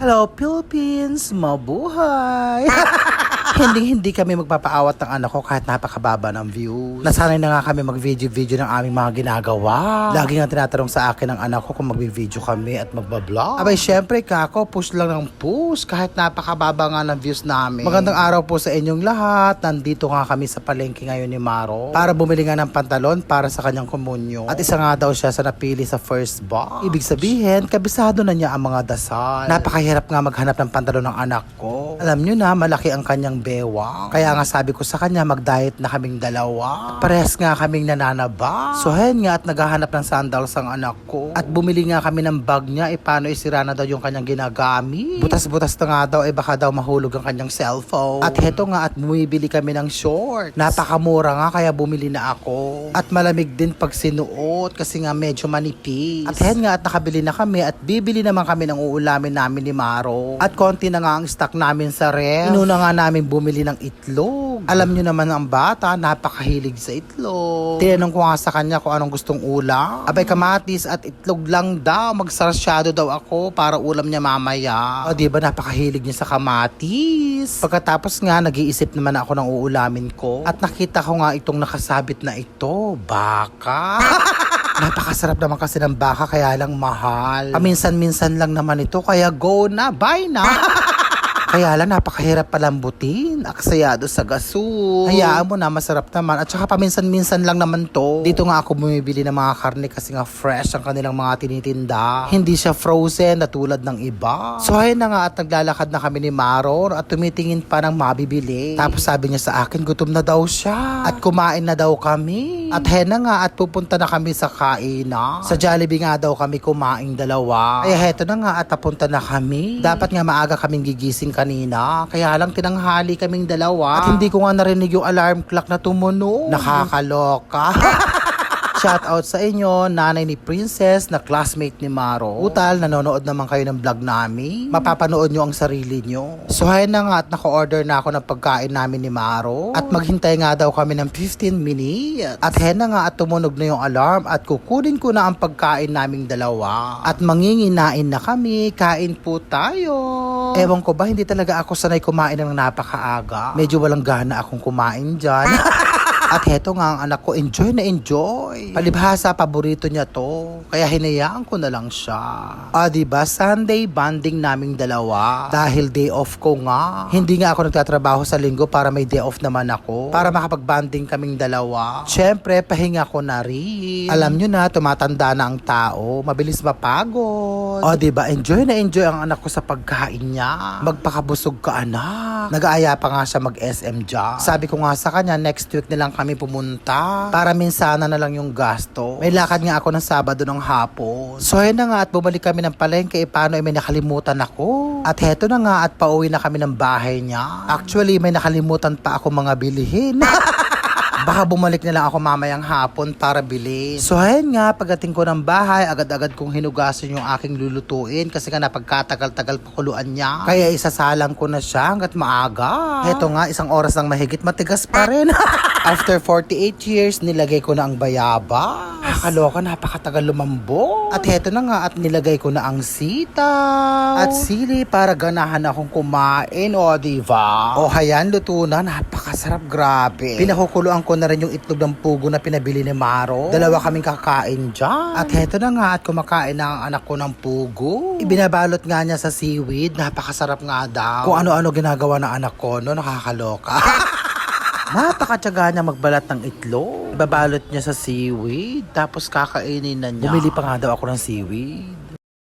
Hello Philippines, mabuhay! hindi hindi kami magpapaawat ng anak ko kahit napakababa ng views. Nasanay na nga kami mag-video-video ng aming mga ginagawa. Lagi nga tinatanong sa akin ng anak ko kung mag-video kami at magbablog. Abay syempre kako, push lang ng push kahit napakababa nga ng views namin. Magandang araw po sa inyong lahat. Nandito nga kami sa palengke ngayon ni Maro para bumili nga ng pantalon para sa kanyang komunyo. At isa nga daw siya sa napili sa first box. Ibig sabihin, kabisado na niya ang mga dasal. Napakahirap nga maghanap ng pantalon ng anak ko. Alam nyo na, malaki ang kanyang bewang. Kaya nga sabi ko sa kanya, mag-diet na kaming dalawa. Parehas nga kaming nananaba. So hen nga at naghahanap ng sandals ang anak ko. At bumili nga kami ng bag niya, eh paano isira na daw yung kanyang ginagamit. Butas-butas na nga daw, eh baka daw mahulog ang kanyang cellphone. At heto nga at bumibili kami ng short. Napakamura nga kaya bumili na ako. At malamig din pag sinuot kasi nga medyo manipis. At hen nga at nakabili na kami at bibili naman kami ng uulamin namin ni Maro. At konti na nga ang stock namin sa ref. Inuna nga namin bumili ng itlog. Alam nyo naman ang bata, napakahilig sa itlog. Tinanong ko nga sa kanya kung anong gustong ulam. Abay kamatis at itlog lang daw. Magsarasyado daw ako para ulam niya mamaya. O di ba napakahilig niya sa kamatis. Pagkatapos nga, nag-iisip naman ako ng uulamin ko. At nakita ko nga itong nakasabit na ito. Baka. Napakasarap naman kasi ng baka kaya lang mahal. Paminsan-minsan lang naman ito kaya go na, buy na. Kaya lang, napakahirap palambutin. Aksayado sa gasol. Hayaan mo na, masarap naman. At saka paminsan-minsan lang naman to. Dito nga ako bumibili ng mga karne kasi nga fresh ang kanilang mga tinitinda. Hindi siya frozen na tulad ng iba. So ayun na nga at naglalakad na kami ni Maron at tumitingin pa ng mabibili. Tapos sabi niya sa akin, gutom na daw siya. At kumain na daw kami. At hen na nga at pupunta na kami sa kaina. Sa Jollibee nga daw kami kumain dalawa. Kaya heto na nga at papunta na kami. Dapat nga maaga kaming gigising kanina. Kaya lang tinanghali kaming dalawa. At hindi ko nga narinig yung alarm clock na tumunog. Nakakaloka. Shout out sa inyo, nanay ni Princess na classmate ni Maro. Utal, nanonood naman kayo ng vlog namin. Mapapanood nyo ang sarili nyo. So hay na nga at naka-order na ako ng pagkain namin ni Maro. At maghintay nga daw kami ng 15 minutes. At hen na nga at tumunog na yung alarm at kukunin ko na ang pagkain naming dalawa. At manginginain na kami, kain po tayo. Ewan ko ba, hindi talaga ako sanay kumain ng napakaaga. Medyo walang gana akong kumain dyan. At heto nga ang anak ko, enjoy na enjoy. Palibhasa, paborito niya to. Kaya hinayaan ko na lang siya. Ah, diba? Sunday bonding naming dalawa. Dahil day off ko nga. Hindi nga ako nagtatrabaho sa linggo para may day off naman ako. Para makapag-bonding kaming dalawa. Siyempre, pahinga ko na rin. Alam nyo na, tumatanda na ang tao. Mabilis mapagod. O, diba? Enjoy na enjoy ang anak ko sa pagkain niya. Magpakabusog ka, anak. Nag-aaya pa nga siya mag-SM dyan. Sabi ko nga sa kanya, next week na lang kami pumunta. Para minsana na lang yung gasto. May lakad nga ako ng Sabado ng hapon. So, yun na nga at bumalik kami ng palengke. Eh, paano eh, may nakalimutan ako. At heto na nga at pauwi na kami ng bahay niya. Actually, may nakalimutan pa ako mga bilihin. Baka bumalik na lang ako mamayang hapon para bilhin. So ayun nga, pagdating ko ng bahay, agad-agad kong hinugasan yung aking lulutuin kasi nga napagkatagal-tagal pakuluan niya. Kaya isasalang ko na siya hanggat maaga. Heto nga, isang oras lang mahigit, matigas pa rin. After 48 years, nilagay ko na ang bayaba. Kaloka, napakatagal lumambo. At heto na nga, at nilagay ko na ang sita. At sili para ganahan akong kumain, o diba? O hayan, luto na, napakasarap, grabe. Pinakukuluan ko na rin yung itlog ng pugo na pinabili ni Maro. Dalawa kaming kakain dyan. At heto na nga, at kumakain na ang anak ko ng pugo. Ibinabalot nga niya sa seaweed, napakasarap nga daw. Kung ano-ano ginagawa ng anak ko, no, nakakaloka. Napakatyaga niya magbalat ng itlog. Babalot niya sa seaweed, tapos kakainin na niya. Bumili pa nga daw ako ng seaweed.